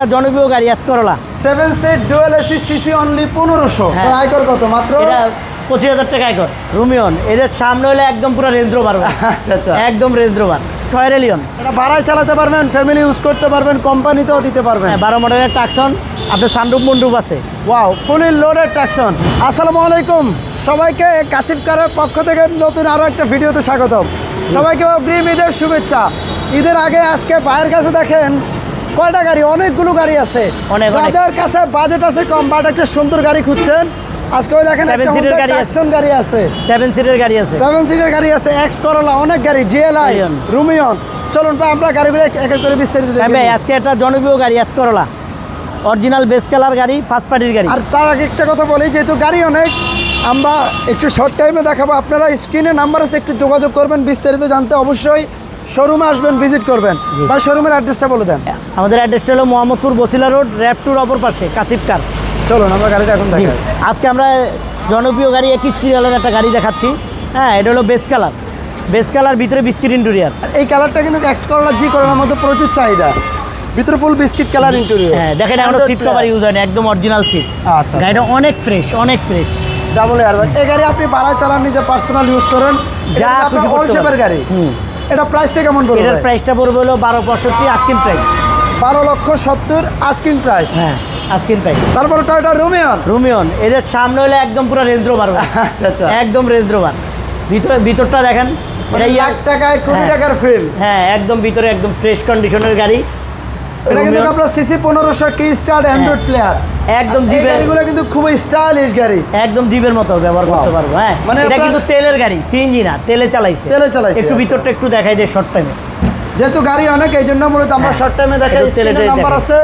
জনপ্রিয় গাড়ি S Corolla seven seat dual AC CC only পনেরোশো। হ্যাঁ। আয়কর কত মাত্র? পঁচিশ হাজার টাকা কর রুমিয়ন এদের সামনে হলে একদম পুরো রেঞ্জ রোভার আচ্ছা আচ্ছা। একদম রেঞ্জ রোভার ছয় রেলিয়ন এটা ভাড়ায় চালাতে পারবেন ফ্যামিলি ইউজ করতে পারবেন কোম্পানিতেও দিতে পারবেন। হ্যাঁ বারো মডেলের টাকসন আপনার সানরুপ মন্ডুপ আছে। ওয়াও ফুলি লোডেড ট্যাক্সন আসসালামু আলাইকুম। সবাইকে কাসিফ কারের পক্ষ থেকে নতুন আরও একটা ভিডিওতে স্বাগতম। সবাইকে অগ্রিম ঈদের শুভেচ্ছা। ঈদের আগে আজকে ভাইয়ের কাছে দেখেন কয়টা গাড়ি? অনেকগুলো গাড়ি আছে। যাদের কাছে বাজেট আছে কম বাট একটা সুন্দর গাড়ি খুঁজছেন। আজকে ওই দেখেন seater Honda গাড়ি আছে। গাড়ি আছে। সেভেন সিটের গাড়ি আছে। সেভেন সিটের গাড়ি আছে এক্স করলা অনেক গাড়ি জিএলআই। রুমিয়ন চলুন ভাই আমরা গাড়িগুলো এক এক করে বিস্তারিত হ্যাঁ ভাই আজকে একটা জনপ্রিয় গাড়ি S Corolla original base colour গাড়ি ফার্স্ট পার্টির গাড়ি। আর তার আগে একটা কথা বলি যেহেতু গাড়ি অনেক আমরা একটু শর্ট টাইমে দেখাবো। আপনারা স্ক্রিনে নাম্বার আছে একটু যোগাযোগ করবেন বিস্তারিত জানতে অবশ্যই। শোরুমে আসবেন ভিজিট করবেন বা শোরুমের অ্যাড্রেসটা বলে দেন। আমাদের অ্যাড্রেসটা হলো মোহাম্মদপুর বসিলা রোড র্যাপটুর অপর পাশে কাসিফ কার। চলুন আমরা গাড়িটা এখন জি। দেখাই। আজকে আমরা জনপ্রিয় গাড়ি একই সিরিয়ালের একটা গাড়ি দেখাচ্ছি। হ্যাঁ এটা হলো বেস কালার। বেস কালার ভিতরে বিস্কিট ইন্টুরিয়ার এই কালারটা কিন্তু এক্স করলা জি করলার মধ্যে প্রচুর চাহিদা। ভিতরে ফুল বিস্কিট কালার ইন্টেরিয়র হ্যাঁ দেখেন এখনও সিট কভার ইউজ হয়নি একদম অরিজিনাল সিট আচ্ছা গাড়িটা অনেক ফ্রেশ অনেক ফ্রেশ ডাবল এয়ার এই গাড়ি আপনি ভাড়ায় চালান নিজে পার্সোনাল ইউজ করেন। যা খুশি অল শেপের গাড়ি। হুম। এটা প্রাইসটা কেমন পড়বে এটার প্রাইসটা পড়বে হলো বারো পঁয়ষট্টি আস্কিন প্রাইস বারো লক্ষ সত্তর আস্কিন প্রাইস হ্যাঁ আস্কিন প্রাইস তারপর টয়টা রোমিয়ন রুমিয়ন এদের সামনে হলে একদম পুরো রেঞ্জ রোভার আচ্ছা আচ্ছা। একদম রেঞ্জ রোভার ভিতরে ভিতরটা দেখেন মানে এটা ইয়া টাকায় কুড়ি হ্যাঁ। টাকার ফিল হ্যাঁ একদম ভিতরে একদম ফ্রেশ কন্ডিশনের গাড়ি। এটা কিন্তু আপনার সিসি পনেরোশো কি স্টার অ্যান্ড্রয়েড প্লেয়ার একদম জিপের- গাড়িগুলো কিন্তু খুবই স্টাইলিশ গাড়ি। একদম জিপের মতো ব্যবহার করতে. পারব হ্যাঁ। মানে এটা কিন্তু তেলের গাড়ি সিএনজি না তেলে চালাইছে। তেলে চালাইছে, একটু আচ্ছা। ভিতরটা একটু দেখাই দেয় শর্ট টাইমে যেহেতু গাড়ি অনেক এই জন্য মূলত আমরা হ্যাঁ। শর্ট টাইমে দেখাই নাম্বার আছে।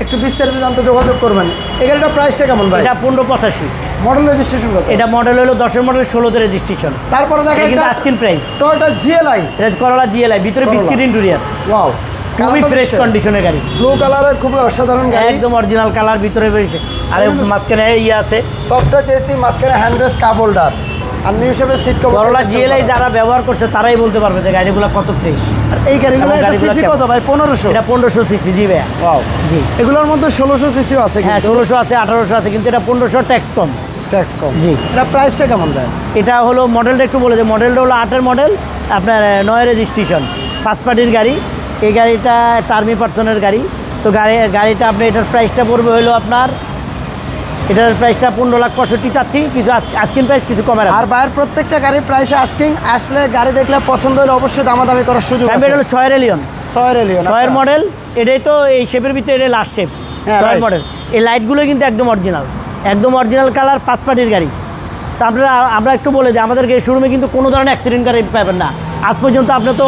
একটু বিস্তারিত জানতে যোগাযোগ করবেন। এই গাড়িটার প্রাইসটা কেমন ভাই? এটা পনেরো পঁচাশি। মডেল রেজিস্ট্রেশন কত? এটা মডেল হলো দশের মডেল ষোলোতে রেজিস্ট্রেশন তারপরে এটা দেখেন কিন্তু আস্কিন প্রাইস টয়টা জিএলআই এটা করলা জিএলআই ভিতরে। বিস্কিট ইন্টুরিয়ার ওয়াও খুবই ফ্রেশ কন্ডিশনের গাড়ি। ব্লু কালারের খুবই অসাধারণ গাড়ি। একদম অরিজিনাল কালার ভিতরে বেরিয়েছে আর মাঝখানে ইয়ে আছে। সফট টাচ এসি মাঝখানে হ্যান্ডরেস কাপ হোল্ডার আর নিউ শেপের সিট কভার করলা জিএলআই যারা ব্যবহার করছে তারাই বলতে পারবে যে গাড়িগুলো কত ফ্রেশ আর এই গাড়িগুলো এটা সিসি কত ভাই? পনেরোশো? এটা পনেরোশো সিসি জি ভাইয়া। ওয়াও জি। এগুলোর মধ্যে ষোলোশো সিসিও আছে হ্যাঁ ষোলোশো আছে আঠারোশো আছে কিন্তু এটা পনেরোশো ট্যাক্স কম। ট্যাক্স কম। জি। এটা প্রাইসটা কেমন দেয় এটা হলো মডেলটা একটু বলে দেয় মডেলটা হলো আটের মডেল আপনার নয় রেজিস্ট্রেশন ফার্স্ট পার্টির গাড়ি। এই গাড়িটা টার্মি পার্সনের গাড়ি। তো গাড়ি গাড়িটা আপনি এটার প্রাইসটা পড়বে হলো আপনার এটার প্রাইসটা পনেরো লাখ পঁয়ষট্টি চাচ্ছি কিছু আজকিন প্রাইস কিছু কমে আর বাইরের প্রত্যেকটা গাড়ির প্রাইসে আস্কিং আসলে গাড়ি দেখলে পছন্দ হলে অবশ্যই দামাদামি করার সুযোগ এটা হলো ছয় রেলিয়ন ছয় রেলিয়ন ছয়ের মডেল এটাই তো এই শেপের ভিতরে এটা লাস্ট শেপ হ্যাঁ, ছয়ের মডেল এই লাইটগুলো কিন্তু একদম অরিজিনাল একদম অরিজিনাল কালার ফার্স্ট পার্টির গাড়ি। তো আপনারা আমরা একটু বলে দিই আমাদের শোরুমে কিন্তু কোনো ধরনের অ্যাক্সিডেন্ট গাড়ি পাবেন না। আজ পর্যন্ত আপনি তো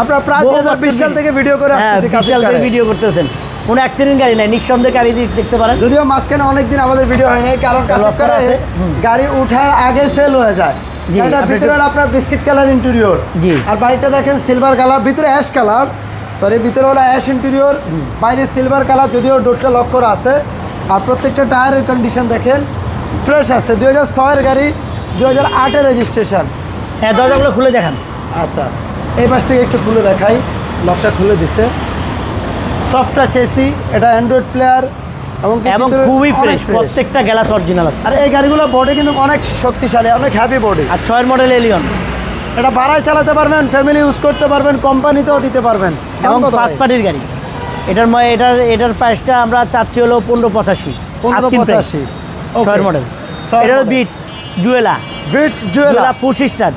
আমরা প্রায় বহু 2020 বছর সাল থেকে ভিডিও করে হ্যাঁ বিশ সাল থেকে ভিডিও করতেছেন। কোনো অ্যাক্সিডেন্ট গাড়ি নাই নিঃসন্দেহে গাড়ি দেখতে পারেন। যদিও মাঝখানে অনেকদিন আমাদের ভিডিও হয়নি কারণ। গাড়ি উঠার আগে সেল হয়ে যায়। জি, ভিতরে আপনার বিস্কিট কালার ইন্টেরিয়র জি। আর বাইকটা দেখেন সিলভার কালার ভিতরে অ্যাশ কালার সরি ভিতরে হলো অ্যাশ ইন্টেরিয়র বাইরে সিলভার কালার যদিও ডোরটা লক করা আছে। আর প্রত্যেকটা টায়ারের কন্ডিশন দেখেন ফ্রেশ আছে। দুই হাজার ছয়ের গাড়ি দুই হাজার আটের রেজিস্ট্রেশন হ্যাঁ দরজাগুলো খুলে দেখান। আচ্ছা এই পাশ থেকে একটু খুলে দেখাই। লকটা খুলে দিছে। সফটটা চেসি এটা অ্যান্ড্রয়েড প্লেয়ার এবং এবং খুবই ফ্রেশ প্রত্যেকটা গ্যালাস অরিজিনাল আছে। আর এই গাড়িগুলো বডি কিন্তু অনেক শক্তিশালী অনেক হ্যাপি বডি আর ছয়ের মডেল এলিয়ন এটা ভাড়ায় চালাতে পারবেন ফ্যামিলি ইউজ করতে পারবেন কোম্পানিতেও দিতে পারবেন। এবং ফার্স্ট পার্টির গাড়ি। এটার এটার এটার প্রাইসটা আমরা চাচ্ছি হলো পনেরো পঁচাশি। 1585 ছয়ের মডেল এটা Vitz Jewela Vitz Jewela push start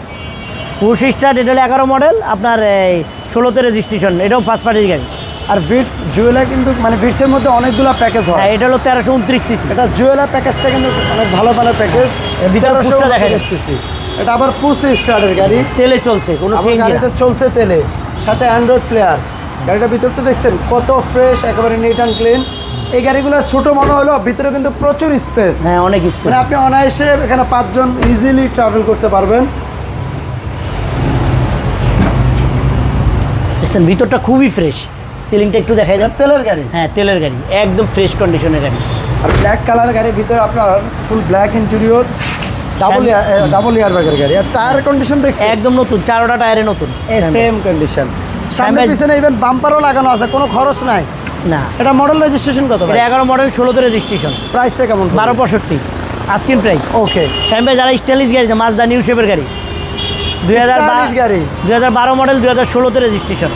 push start এটা হলো এগারো মডেল আপনার এই ষোলোতে রেজিস্ট্রেশন এটাও ফার্স্ট পার্টির গাড়ি। আর বিটস জুয়েলার কিন্তু মানে বিটসের মধ্যে অনেকগুলো প্যাকেজ হয়। হ্যাঁ এটা হলো তেরোশো উনত্রিশ সিসি এটা জুয়েলার প্যাকেজটা কিন্তু অনেক ভালো ভালো প্যাকেজ দেখা। সিসি এটা আবার পুশ স্টার্টের গাড়ি। তেলে চলছে কোনো গাড়িটা চলছে তেলে। সাথে অ্যান্ড্রয়েড প্লেয়ার গাড়িটার ভিতরটা দেখছেন কত ফ্রেশ একেবারে নিট অ্যান্ড ক্লিন এই গাড়িগুলো ছোট মনে হলো ভিতরে কিন্তু প্রচুর স্পেস হ্যাঁ অনেক স্পেস মানে আপনি অনায়াসে এখানে পাঁচজন ইজিলি ট্রাভেল করতে পারবেন। দেখছেন ভিতরটা খুবই ফ্রেশ সিলিংটা একটু দেখাই এটা দেন তেলের গাড়ি? হ্যাঁ তেলের গাড়ি। একদম ফ্রেশ কন্ডিশনের গাড়ি। আর ব্ল্যাক কালার গাড়ির ভিতরে আপনার full black interior double double ইয়ার ব্যাগের গাড়ি। আর টায়ার কন্ডিশন দেখছেন একদম নতুন চারোটা টায়ারে নতুন। সেম কন্ডিশন সামনে পিছনে ইভেন বাম্পারও লাগানো আছে কোনো খরচ নাই। না। এটা মডেল রেজিস্ট্রেশন কত এটা এগারো মডেল ষোলোতে রেজিস্ট্রেশন প্রাইসটা কেমন? বারো পঁয়ষট্টি। আস্কিন প্রাইস ওকে শাহিন ভাই যারা স্টাইলিশ গাড়ি মাজদা নিউ শেপের গাড়ি দুই হাজার গাড়ি। দুই হাজার বারো মডেল দুই হাজার ষোলোতে রেজিস্ট্রেশন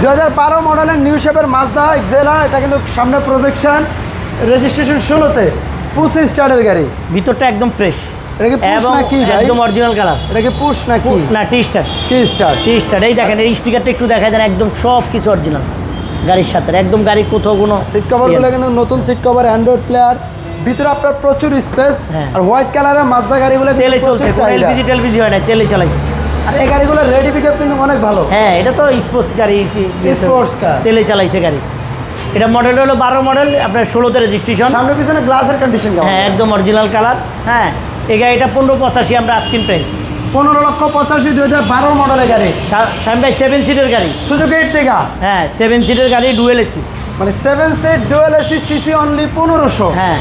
দু হাজার বারো মডেলের নিউ শেপের মাজদা এক্সেলা এটা কিন্তু সামনে প্রজেকশন রেজিস্ট্রেশন ষোলোতে। পুশ স্টার্টের গাড়ি। ভিতরটা একদম ফ্রেশ এটা কি পুশ না কি ভাই? একদম অরিজিনাল কালার এটা কি পুশ না কি না টি স্টার কি স্টার্ট টি স্টার এই দেখেন এই স্টিকারটা একটু দেখা দেন একদম সব কিছু অরিজিনাল গাড়ির সাথে একদম গাড়ির কোথাও কোনো সিট কভারগুলো কিন্তু নতুন সিট কভার অ্যান্ড্রয়েড প্লেয়ার ভিতরে আপনার প্রচুর স্পেস হ্যাঁ। আর হোয়াইট কালারের মাজদা গাড়িগুলো তেলে চলছে। এলপিজি টেলপিজি হয় না তেলে চালাইছে। আর এই গাড়িগুলো রেডি পিকআপ কিন্তু অনেক ভালো। হ্যাঁ এটা তো স্পোর্টস গাড়ি স্পোর্টস car। তেলে চালাইছে গাড়ি। এটা মডেল হলো বারো মডেল আপনার ষোলোতে রেজিস্ট্রেশন সামনে পিছনে গ্লাসের কন্ডিশন কেমন হ্যাঁ একদম অরিজিনাল কালার হ্যাঁ এই গাড়িটা পনেরো পঁচাশি আমরা আজকিন প্রাইস পনেরো লক্ষ পঁচাশি দুই হাজার বারো মডেলের গাড়ি। স্বামী ভাই সেভেন সিটের গাড়ি। সুযোগ এইট থেকে হ্যাঁ সেভেন সিটের গাড়ি ডুয়েল এসি মানে seven seat dual AC CC only পনেরোশো। হ্যাঁ।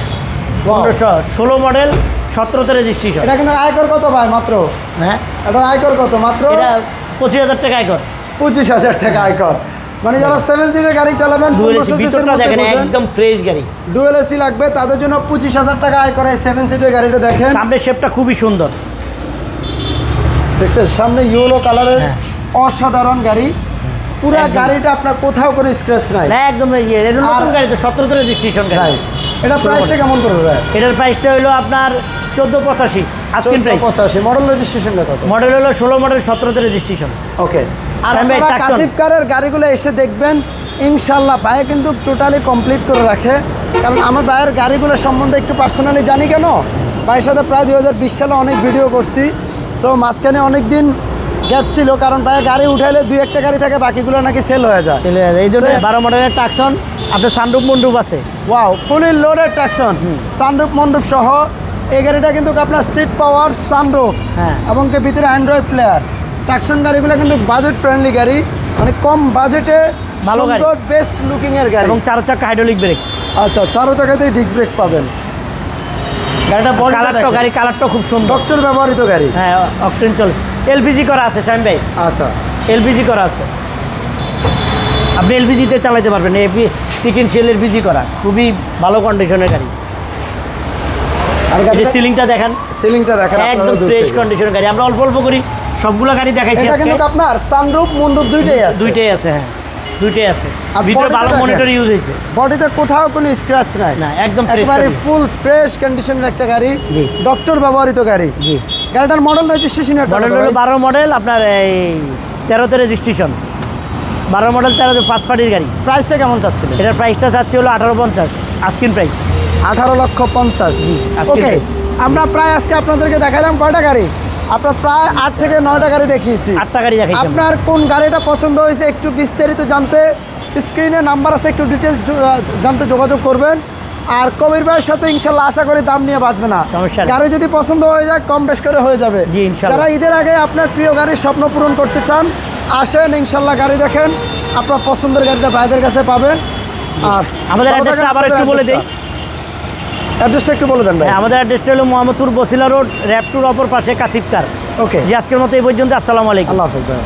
পনেরোশো ষোলো মডেল সতেরোতে রেজিস্ট্রেশন এটা কিন্তু আয়কর কত ভাই মাত্র? হ্যাঁ? এটা আয়কর কত মাত্র? এটা পঁচিশ হাজার টাকা আয়কর। পঁচিশ হাজার টাকা আয়কর। মানে যারা সেভেন সিটের গাড়ি চালাবেন ডুয়েল পনেরোশো এসি সিসির ভিতরটা মধ্যে দেখেন বোঝেন। একদম ফ্রেশ গাড়ি। ডুয়েল এসি লাগবে তাদের জন্য পঁচিশ হাজার টাকা আয় করে সেভেন সিটের গাড়িটা দেখেন। সামনের শেপটা খুবই সুন্দর। দেখছেন সামনে ইয়েলো কালারের হ্যাঁ। অসাধারণ গাড়ি। পুরো। গাড়িটা আপনার কোথাও কোনো স্ক্র্যাচ নাই। একদম ইয়ে নতুন গাড়ি তো রেজিস্ট্রেশন গাড়ি. এটা প্রাইসটা কেমন পড়বে ভাই? এটার প্রাইসটা হলো আপনার চোদ্দ পঁচাশি আজকিন প্রাইস পঁচাশি। মডেল রেজিস্ট্রেশনটা কত? মডেল হলো ষোলো মডেল সতেরোতে রেজিস্ট্রেশন ওকে আর কাসিফ কারের গাড়িগুলো এসে দেখবেন ইনশাল্লাহ ভাই কিন্তু টোটালি কমপ্লিট করে রাখে। কারণ আমার ভাইয়ের গাড়িগুলো সম্বন্ধে একটু পার্সোনালি জানি কেন? ভাইয়ের সাথে প্রায় দুই হাজার বিশ সালে অনেক ভিডিও করছি। সো মাঝখানে অনেক দিন গ্যাপ ছিল কারণ ভাইয়ের গাড়ি উঠাইলে দুই একটা গাড়ি থাকে বাকিগুলো নাকি সেল হয়ে যায়। সেল হয়ে যায়। এই জন্য বারো মডেলের টাকসন আপনার সানরুপ মন্ডুপ আছে। ওয়াও ফুলি লোডের ট্যাকশন সানরুফ মন্ডপ সহ এই গাড়িটা কিন্তু আপনার সিট পাওয়ার সানরুফ হ্যাঁ। এবং কি ভিতরে অ্যান্ড্রয়েড প্লেয়ার ট্যাকশন গাড়িগুলো কিন্তু বাজেট ফ্রেন্ডলি গাড়ি মানে কম বাজেটে ভালো গাড়ি। সুন্দর বেস্ট লুকিং এর গাড়ি। এবং চার চাকা হাইড্রোলিক ব্রেক আচ্ছা চারো চাকাতেই ডিস্ক ব্রেক পাবেন। গাড়িটা বড় কালারটা গাড়ি কালারটা খুব সুন্দর। ডক্টর ব্যবহৃত গাড়ি। হ্যাঁ অকটেন চল। এলপিজি করা আছে শাইন ভাই? আচ্ছা। এলপিজি করা আছে। আপনি এলপিজিতে চালাতে পারবেন এপি চিকেন শেল এলপিজি করা। খুবই ভালো কন্ডিশনের গাড়ি। আর এই যে গাড়িটা সিলিংটা দেখেন। সিলিংটা দেখেন একদম ফ্রেশ কন্ডিশনের গাড়ি। আমরা অল্প অল্প করি সবগুলো গাড়ি দেখাইছি এটা কিন্তু আপনার সানরুফ দুইটাই আছে। দুইটাই আছে হ্যাঁ। দুইটাই আছে। ভিতরে ভালো মনিটর ইউজ হয়েছে। বডিতে কোথাও কোনো স্ক্র্যাচ নাই। না, একদম fresh একবারে ফুল ফ্রেশ কন্ডিশনের একটা গাড়ি। ডক্টর ব্যবহৃত গাড়ি। জি। গাড়িটার মডেল রেজিস্ট্রেশন মডেল হলো বারো মডেল আপনার এই তেরোতে রেজিস্ট্রেশন বারো মডেল তেরোতে পাঁচ পার্টির গাড়ি। প্রাইসটা কেমন চাচ্ছিলেন? এটার প্রাইসটা চাচ্ছি হলো আঠারো পঞ্চাশ আস্কিন প্রাইস আঠারো লক্ষ পঞ্চাশ। ওকে আমরা প্রায় আজকে আপনাদেরকে দেখালাম কয়টা গাড়ি? আপনার প্রায় আট থেকে নয়টা গাড়ি দেখিয়েছি। আটটা গাড়ি দেখাইছি আপনার কোন গাড়িটা পছন্দ হয়েছে একটু বিস্তারিত জানতে স্ক্রিনে নাম্বার আছে একটু ডিটেলস জানতে যোগাযোগ করবেন। আর কবির ভাইয়ের সাথে ইনশাল্লাহ আশা করি দাম নিয়ে বাঁচবে না। গাড়ি যদি পছন্দ হয়ে যায় কম বেশ করে হয়ে যাবে। জি। যারা ঈদের আগে আপনার প্রিয় গাড়ির স্বপ্ন পূরণ করতে চান আসেন ইনশাল্লাহ গাড়ি দেখেন। আপনার পছন্দের গাড়িটা ভাইদের কাছে পাবেন। আর আমাদের অ্যাড্রেসটা আবার একটু বলে দিই অ্যাড্রেসটা। একটু বলে দেন ভাই। হ্যাঁ, আমাদের অ্যাড্রেসটা হলো মোহাম্মদপুর বসিলা রোড র্যাপটুর অপর পাশে কাসিফকার ওকে যে আজকের মতো এই পর্যন্ত আসসালামু আলাইকুম। আল্লাহ হাফিজ ভাই